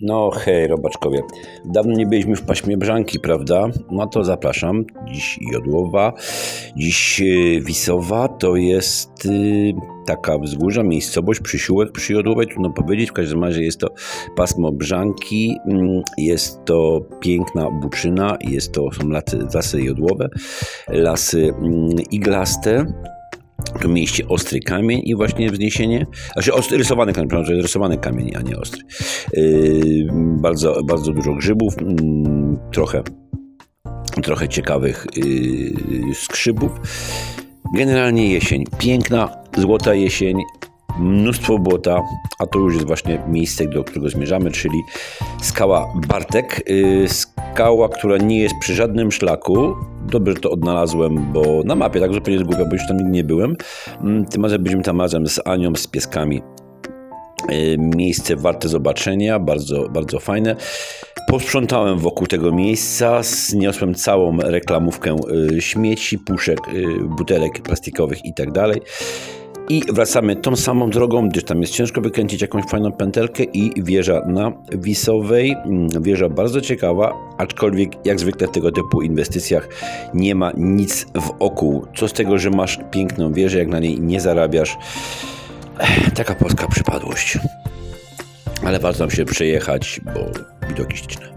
No hej, robaczkowie. Dawno nie byliśmy w paśmie Brzanki, prawda? No to zapraszam. Dziś Jodłowa, dziś y, Wisowa. To jest y, taka wzgórza, miejscowość, przysiółek przy Jodłowej. Trudno powiedzieć. W każdym razie jest to pasmo Brzanki. mm, Jest to piękna buczyna. Jest to, są lasy, lasy jodłowe, lasy mm, iglaste. Tu mieście ostry kamień i właśnie wzniesienie, znaczy ostry, rysowany kamień, przepraszam, rysowany kamień, a nie ostry. Yy, bardzo, bardzo dużo grzybów, mm, trochę, trochę ciekawych yy. Generalnie jesień, piękna, złota jesień, mnóstwo błota, a to już jest właśnie miejsce, do którego zmierzamy, czyli skała Bartek. Yy, skała, która nie jest przy żadnym szlaku. Dobrze, że to odnalazłem, bo na mapie tak zupełnie zgubia, bo już tam nigdy nie byłem. Mm, Tym razem byliśmy tam razem z Anią, z pieskami. Yy, Miejsce warte zobaczenia, bardzo, bardzo fajne. Posprzątałem wokół tego miejsca, zniosłem całą reklamówkę y, śmieci, puszek, y, butelek plastikowych i tak dalej. I wracamy tą samą drogą, gdyż tam jest ciężko wykręcić jakąś fajną pętelkę i wieża na Wisowej. Mm, Wieża bardzo ciekawa, aczkolwiek jak zwykle w tego typu inwestycjach nie ma nic w oku. Co z tego, że masz piękną wieżę, jak na niej nie zarabiasz. Ech, Taka polska przypadłość. Ale warto nam się przejechać, bo widoki śliczne.